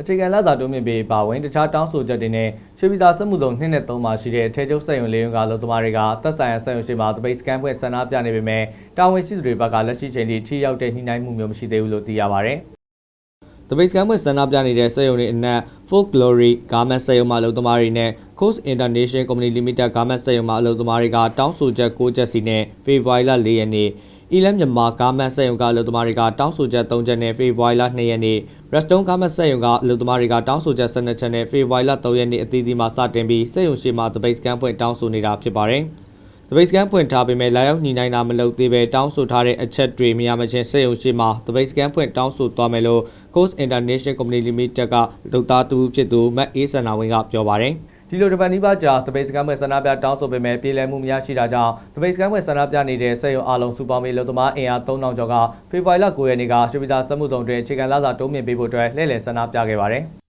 အခြေခံလစာတိုးမြင့်ပေးပါဝင်တခြားတောင်းဆိုချက်တွေနဲ့ရွှေပြည်သာစစ်မှုဆောင်2နဲ့3မှာရှိတဲ့ထဲကျုပ်စက်ရုံလေးရုံကလုံသမားတွေကသက်ဆိုင်ရာစက်ရုံရှိမှာတပိတ်စကန်ဖွင့်ဆန္ဒပြနေပေမဲ့တာဝန်ရှိသူတွေဘက်ကလက်ရှိချိန်ထိထိရောက်တဲ့ညှိနှိုင်းမှုမျိုးမရှိသေးဘူးလို့သိရပါဗျ။ The Base Camp မှာဆန္ဒပြနေတဲ့စက်ရုံတွေအနက် Folk Glory Garment စက်ရုံမှအလုပ်သမားတွေနဲ့ Coast International Company Limited Garment စက်ရုံမှအလုပ်သမားတွေကတောင်းဆိုချက်6ချက်စီနဲ့ဖေဖော်ဝါရီလ4ရက်နေ့ အီလန်မြန်မာ Garment စက်ရုံကအလုပ်သမားတွေကတောင်းဆိုချက်3ချက်နဲ့ဖေဖော်ဝါရီလ2ရက်နေ့ Redstone Garment စက်ရုံကအလုပ်သမားတွေကတောင်းဆိုချက်12ချက်နဲ့ဖေဖော်ဝါရီလ3ရက်နေ့အသီးသီးမှာစတင်ပြီးစက်ရုံရှိမှ The Base Camp ဖွင့်တောင်းဆိုနေတာဖြစ်ပါတယ်။ The Base Camp ဖွင့်ထားပေမဲ့လာရောက်ညှိနှိုင်းတာမလုပ်သေးပဲတောင်းဆိုထားတဲ့အချက်တွေမရမချင်းစက်ရုံရှိမှာ The Base Camp ဖွင့်တောင်းဆိုသွားမယ်လို့ Coast International Company Limited ကလုပ်သားတူဖြစ်သူမတ်အေးစန္နာဝင်းကပြောပါတယ်။ ဒီလိုတပတ်နီးပါးကြာတပိတ်စကမ်းပွဲဆန္ဒပြတောင်းဆိုပေမဲ့ပြည်လည်မှုမရရှိတာကြောင့်တပိတ်စကမ်းပွဲဆန္ဒပြနေတဲ့စက်ရုံအလုံးစုပေါင်းပြီးလုံသမားအင်အား3000ကျော်ကဖေဖော်ဝါရီလ9ရက်နေ့ကရွှေပြည်သာစက်မှုဆောင်တွင်အခြေခံလစာတိုးမြင့်ပေးဖို့အတွက်လှည့်လည်ဆန္ဒပြခဲ့ပါတယ်။